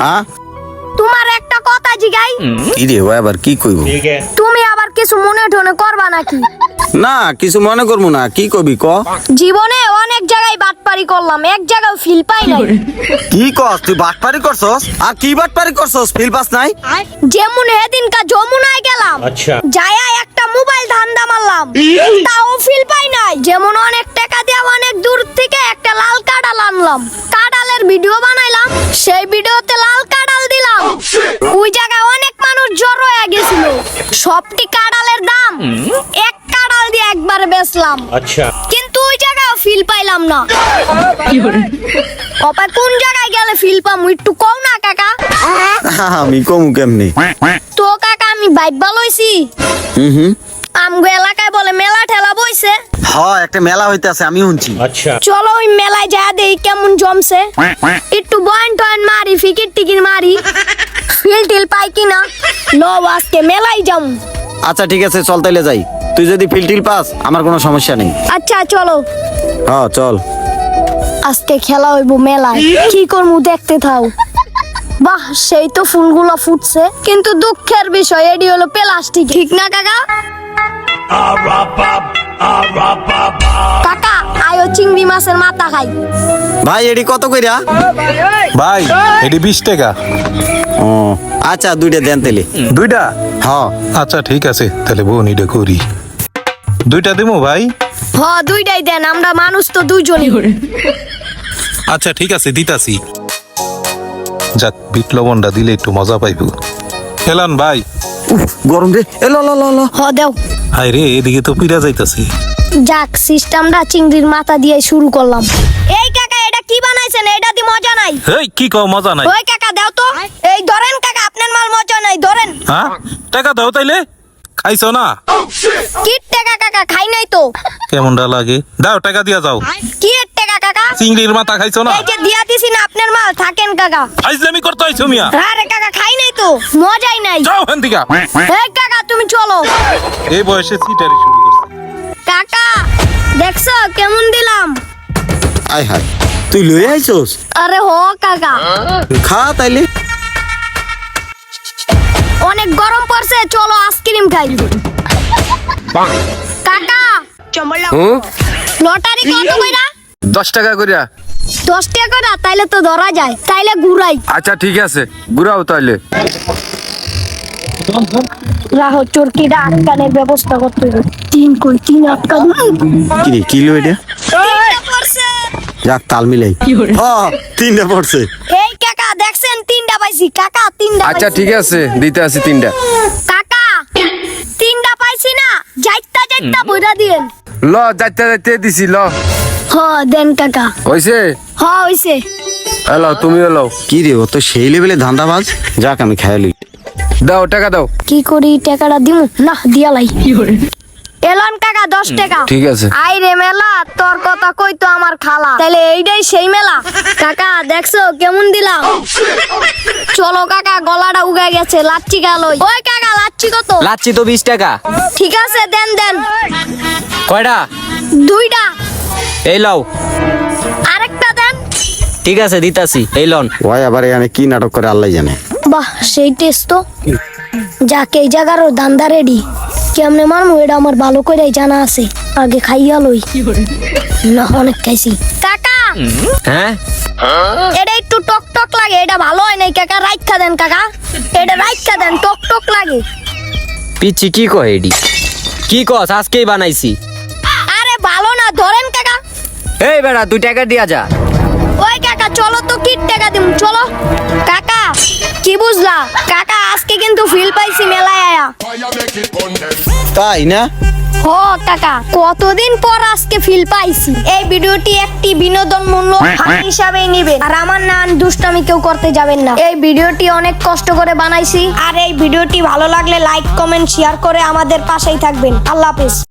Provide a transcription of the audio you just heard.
হ্যাঁ তোমার একটা কথা জিগাই। কি রে ও আবার কি কইব? তুমি আবার কিছু মনে করবা নাকি? না কিছু মনে করব না। কি কবি ক? জীবনে অনেক জায়গায় বাটপারি করলাম এক জায়গায় ফিল পাই নাই। কি কস তুই বাটপারি করছস? আর কি বাটপারি করছস? ফিল পাস নাই? যেমন হেদিনকা যমুনায় গেলাম আচ্ছা। যায়া একটা মোবাইল ধান্দা মারলাম তাও ফিল পাই নাই। যেমন অনেক টাকা দিয়ে অনেক দূর থেকে একটা লাল কাঁড়াল আনলাম। কাঁড়ালের ভিডিও বানাইলাম সেই ভিডিওতে লাল কাঁড়াল দিলাম। oh, ওই জায়গায় অনেক মানুষ জড় হয়ে গেছিল। সবটি কাঁড়ালের দাম এক কাঁড়াল দিয়ে একবার বেচলাম। আচ্ছা। কিন্তু ওই জায়গায় ফিল পাইলাম না। অপা কোন জায়গায় গেলে ফিল পাম? একটু কও না কাকা। আমি কমু কেমনি? তো কাকা আমি বাইক ভালো হইছি হুম হুম। হইছে? একটা মেলা হইতাছে আমি শুনছি। আচ্ছা। চলো ওই মেলায় যা দেই কেমন জমছে? একটু বয়ন টয়ন মারি ফিকির টিকির মারি। ফিল টিল পাই কিনা? আজকে মেলায় যাম। আচ্ছা ঠিক আছে চল তাইলে যাই। তুই যদি ফিল টিল পাস আমার কোনো সমস্যা নেই। আচ্ছা চলো। হ্যাঁ চল। আজকে খেলা হইব মেলায়। কি করব দেখতে থাও। বাহ সেই তো ফুলগুলো ফুটছে। কিন্তু দুঃখের বিষয় এটি হলো প্লাস্টিক। ঠিক না কাকা? কাকা আয়ো চিংড়ি মাছের মাথা খাই। ভাই এডি কত কইরা? ভাই এটি বিশ টাকা। ও আচ্ছা দুইটা দেন তাইলে দুইটা? হ্যাঁ আচ্ছা ঠিক আছে তাহলে বোন এটা করি। দুইটা দিমু ভাই? হ দুইটাই দেন আমরা মানুষ তো দুইজনই। আচ্ছা ঠিক আছে দিতাছি। যাক বিট লবণটা দিলে একটু মজা পাইব। এলান ভাই। উফ, গরম রে। এ ল ল ল ল। হ দেও। হাই রে এদিকে তো পিরা যাইতাছে। যাক সিস্টেমটা চিংড়ির মাথা দিয়ে শুরু করলাম। এই কাকা এটা কি বানাইছেন? এটা দি মজা নাই। হেই কি কও মজা নাই? ওই কাকা দাও তো। এই ধরেন কাকা আপনার মাল মজা নাই ধরেন। হ্যাঁ টাকা দাও তাইলে? খাইছো না? কিট টাকা কাকা খাই নাই তো? কেমনটা লাগে? দাও টাকা দিয়া যাও। কি টাকা কাকা? চিংড়ির মাথা খাইছো না? এই যে দিয়া দিছি না আপনার মাল থাকেন কাকা। ফাইজলামি করতে আইছো মিয়া। আরে কাকা খাই নাই তো। মজাই নাই। যাও হেন দিকা এই কাকা তুমি চলো। এই বয়সে সিটারি শুরু করছে। কাকা দেখছ? কেমন দিলাম? আয় হায় তুই লই আইছস? আরে হো কাকা। খা তাইলে। অনেক গরম পড়ছে চলো আইসক্রিম খাই। কাকা লটারি কত কইরা? দশ টাকা করিয়া দশ টাকা করে তাইলে তো ধরা যায় তাইলে ঘুরাই। আচ্ছা ঠিক আছে ঘুরাও তাহলে রাহো চোরকিটা আটকানের ব্যবস্থা করতে হবে? তিন কই তিন আটকা কি রে কি লো এটা? যাক তাল মিলাই। হ্যাঁ তিনটা পড়ছে। এই কাকা দেখছেন তিনটা পাইছি। কাকা তিনটা আচ্ছা ঠিক আছে দিতে আসি তিনটা। কাকা তিনটা পাইছি না যাইতা যাইতা বইরা দিয়েন। ল যাইতে যাইতে দিছি ল। হ দেন কাকা। হইছে? হ হইছে। এলো তুমি এলো কি রে ও তো সেই লেভেলে ধান্দাবাজ। যাক আমি খেয়ালি দাও টাকা দাও। কি করি? টাকাটা দিমু? না দিয়া লাই। এলন কাকা দশ টাকা। ঠিক আছে। আই রে মেলা তোর কথা কই তো আমার খালা। তাহলে এইটাই সেই মেলা। কাকা দেখছ? কেমন দিলাম? চলো কাকা গলাটা উগে গেছে লাচ্ছি গেল ওই কাকা লাচ্ছি কত? লাচ্ছি তো বিশ টাকা। ঠিক আছে দেন দেন। কয়টা? দুইটা। এই লও। আরেকটা দেন। ঠিক আছে দিতাছি। এই লন। ওই আবার এখানে কি নাটক করে আল্লাহ জানে? বাহ সেই টেস্ট তো। যাকে এই জায়গারও দান্দা রেডি কেমনে মারমু এটা আমার ভালো করে জানা আছে। আগে খাইয়া লই। না অনেক খাইছি। কাকা! হ্যাঁ? এটা একটু টক টক লাগে এটা ভালো হয় নাই কাকা রাইখা দেন কাকা। এটা রাইখা দেন টক টক লাগে। পিচ্ছি কি কয় এডি? কি কস আজকেই বানাইছি। আরে ভালো না ধরেন কাকা। এই বেড়া দুই টাকা দিয়া যা। ওই কাকা চলো তো কি টাকা দিম চলো। কাকা! কি বুঝলা? কাকা আজকে কিন্তু ফিল পাইছি মেলায় আয়া। তাই না? হ কাকা কতদিন পর আজকে ফিল পাইছি? এই ভিডিওটি একটি বিনোদনমূলক হিসাবে নিবেন। আর আমার নান দুষ্টামি কেউ করতে যাবেন না। এই ভিডিওটি অনেক কষ্ট করে বানাইছি। আর এই ভিডিওটি ভালো লাগলে লাইক কমেন্ট শেয়ার করে আমাদের পাশেই থাকবেন। আল্লাহ হাফেজ।